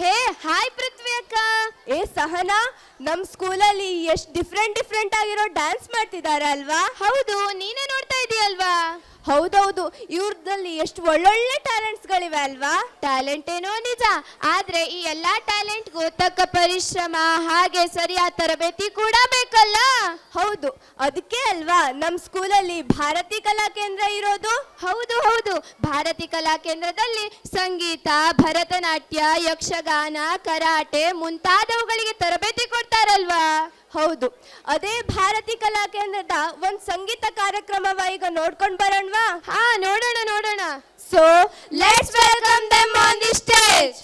ಹೇ, hi ಪೃಥ್ವಿ ಅಕ್ಕ. ಏ, ಸಹನಾ, ನಮ್ ಸ್ಕೂಲಲ್ಲಿ ಎಷ್ಟು ಡಿಫ್ರೆಂಟ್ ಡಿಫ್ರೆಂಟ್ ಆಗಿರೋ ಡ್ಯಾನ್ಸ್ ಮಾಡ್ತಿದ್ದಾರೆ ಅಲ್ವಾ? ಹೌದು, ನೀನೇ ನೋಡ್ತಾ ಇದೀಯಲ್ವಾ? ಹೌದೌದು ಇವ್ರದಲ್ಲಿ ಎಷ್ಟು ಒಳ್ಳೊಳ್ಳೆ ಟ್ಯಾಲೆಂಟ್ಸ್ಗಳಿವೆ ಅಲ್ವಾ? ಟ್ಯಾಲೆಂಟ್ ಏನೋ ನಿಜ ಆದ್ರೆ ಈ ಎಲ್ಲಾ ಟ್ಯಾಲೆಂಟ್ಗೂ ತಕ್ಕ ಪರಿಶ್ರಮ ಹಾಗೆ ಸರಿಯಾದ ತರಬೇತಿ ಕೂಡ ಬೇಕಲ್ಲ? ಹೌದು ಅದಕ್ಕೆ ಅಲ್ವಾ ನಮ್ ಸ್ಕೂಲಲ್ಲಿ ಭಾರತಿ ಕಲಾ ಕೇಂದ್ರ ಇರೋದು? ಹೌದು ಹೌದು ಭಾರತಿ ಕಲಾ ಕೇಂದ್ರದಲ್ಲಿ ಸಂಗೀತ ಭರತನಾಟ್ಯ ಯಕ್ಷಗಾನ ಕರಾಟೆ ಮುಂತಾದವುಗಳಿಗೆ ತರಬೇತಿ ಕೊಡ್ತಾರಲ್ವಾ? ಹೌದು. ಅದೇ ಭಾರತಿ ಕಲಾ ಕೇಂದ್ರದ ಒಂದ್ ಸಂಗೀತ ಕಾರ್ಯಕ್ರಮವ ಈಗ ನೋಡ್ಕೊಂಡ್ ಬರೋಣವಾ? ಹಾ ನೋಡೋಣ ನೋಡೋಣ. So let's welcome them on the stage